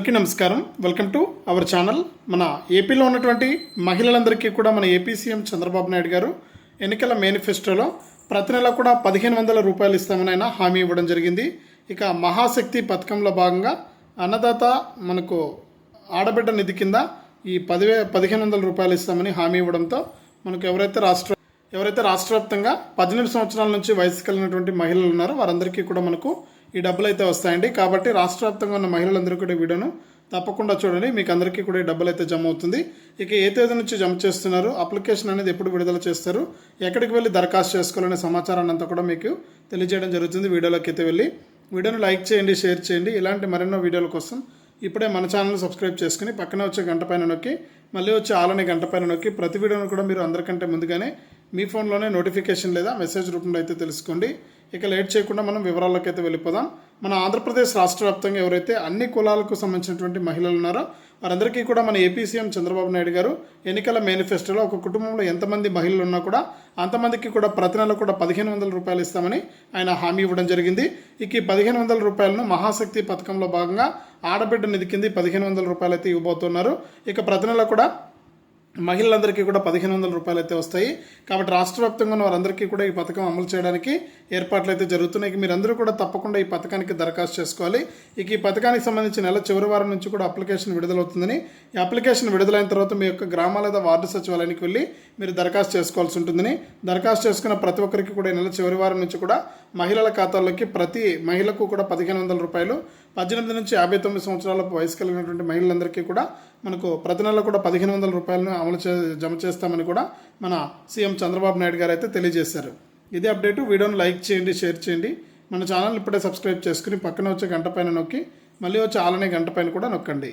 అందరికీ నమస్కారం. Welcome to our channel మన ఏపీలో ఉన్నటువంటి మహిళలందరికీ కూడా మన ఏపీ సీఎం చంద్రబాబు నాయుడు గారు ఎన్నికల మేనిఫెస్టోలో ప్రతి నెల కూడా పదిహేను వందల రూపాయలు ఇస్తామని ఆయన హామీ ఇవ్వడం జరిగింది. ఇక మహాశక్తి పథకంలో భాగంగా అన్నదాత మనకు ఆడబిడ్డ నిధి కింద ఈ పదివే పదిహేను వందల రూపాయలు ఇస్తామని హామీ ఇవ్వడంతో మనకు ఎవరైతే రాష్ట్ర ఎవరైతే రాష్ట్ర వ్యాప్తంగా పద్దెనిమిది సంవత్సరాల నుంచి వయసు కలిగినటువంటి మహిళలు ఉన్నారో వారందరికీ కూడా మనకు ఈ డబ్బులు అయితే వస్తాయండి. కాబట్టి రాష్ట్ర వ్యాప్తంగా ఉన్న మహిళలందరూ కూడా వీడియోను తప్పకుండా చూడండి. మీకు అందరికీ కూడా ఈ డబ్బులు అయితే జమ అవుతుంది. ఇక ఏ తేదీ నుంచి జమ చేస్తున్నారు అప్లికేషన్ అనేది ఎప్పుడు విడుదల చేస్తారు ఎక్కడికి వెళ్ళి దరఖాస్తు చేసుకోవాలనే సమాచారాన్ని అంతా కూడా మీకు తెలియజేయడం జరుగుతుంది వీడియోలోకి అయితే వెళ్ళి. వీడియోను లైక్ చేయండి షేర్ చేయండి. ఇలాంటి మరెన్నో వీడియోల కోసం ఇప్పుడే మన ఛానల్ సబ్స్క్రైబ్ చేసుకుని పక్కనే వచ్చే గంట పైన నొక్కి మళ్ళీ వచ్చే ఆలనే గంట పైన నొక్కి ప్రతి వీడియోను కూడా మీరు అందరికంటే ముందుగానే మీ ఫోన్లోనే నోటిఫికేషన్ లేదా మెసేజ్ రూపంలో అయితే తెలుసుకోండి. ఇక లేట్ చేయకుండా మనం వివరాల్లోకి అయితే వెళ్ళిపోదాం. మన ఆంధ్రప్రదేశ్ రాష్ట్ర వ్యాప్తంగా ఎవరైతే అన్ని కులాలకు సంబంధించినటువంటి మహిళలు ఉన్నారో వారందరికీ కూడా మన ఏపీ సీఎం చంద్రబాబు నాయుడు గారు ఎన్నికల మేనిఫెస్టోలో ఒక కుటుంబంలో ఎంతమంది మహిళలు ఉన్నా కూడా అంతమందికి కూడా ప్రతి నెల కూడా పదిహేను వందల రూపాయలు ఇస్తామని ఆయన హామీ ఇవ్వడం జరిగింది. ఇక ఈ పదిహేను వందల రూపాయలను మహాశక్తి పథకంలో భాగంగా ఆడబిడ్డ నిధి కింద పదిహేను వందల రూపాయలు అయితే ఇవ్వబోతున్నారు. ఇక ప్రతి నెల కూడా మహిళలందరికీ కూడా పదిహేను వందల రూపాయలు అయితే వస్తాయి. కాబట్టి రాష్ట్ర వ్యాప్తంగా ఉన్న వారందరికీ కూడా ఈ పథకం అమలు చేయడానికి ఏర్పాట్లు అయితే జరుగుతున్నాయి. మీరందరూ కూడా తప్పకుండా ఈ పథకానికి దరఖాస్తు చేసుకోవాలి. ఇక ఈ పథకానికి సంబంధించి నెల చివరి వారం నుంచి కూడా అప్లికేషన్ విడుదలవుతుందని ఈ అప్లికేషన్ విడుదలైన తర్వాత మీ యొక్క గ్రామ లేదా వార్డు సచివాలయానికి వెళ్ళి మీరు దరఖాస్తు చేసుకోవాల్సి ఉంటుందని దరఖాస్తు చేసుకున్న ప్రతి ఒక్కరికి కూడా ఈ నెల చివరి వారం నుంచి కూడా మహిళల ఖాతాల్లోకి ప్రతి మహిళకు కూడా పదిహేను వందల రూపాయలు పద్దెనిమిది నుంచి యాభై తొమ్మిది సంవత్సరాల వయసు కలిగినటువంటి మహిళలందరికీ కూడా మనకు ప్రతి నెల కూడా పదిహేను వందల రూపాయలను అమలు చే జమ చేస్తామని కూడా మన సీఎం చంద్రబాబు నాయుడు గారు అయితే తెలియజేశారు. ఇది అప్డేటు. వీడియోను లైక్ చేయండి షేర్ చేయండి. మన ఛానల్ ఇప్పుడే సబ్స్క్రైబ్ చేసుకుని పక్కన వచ్చే గంట పైన నొక్కి మళ్ళీ వచ్చే ఆలనే గంట పైన కూడా నొక్కండి.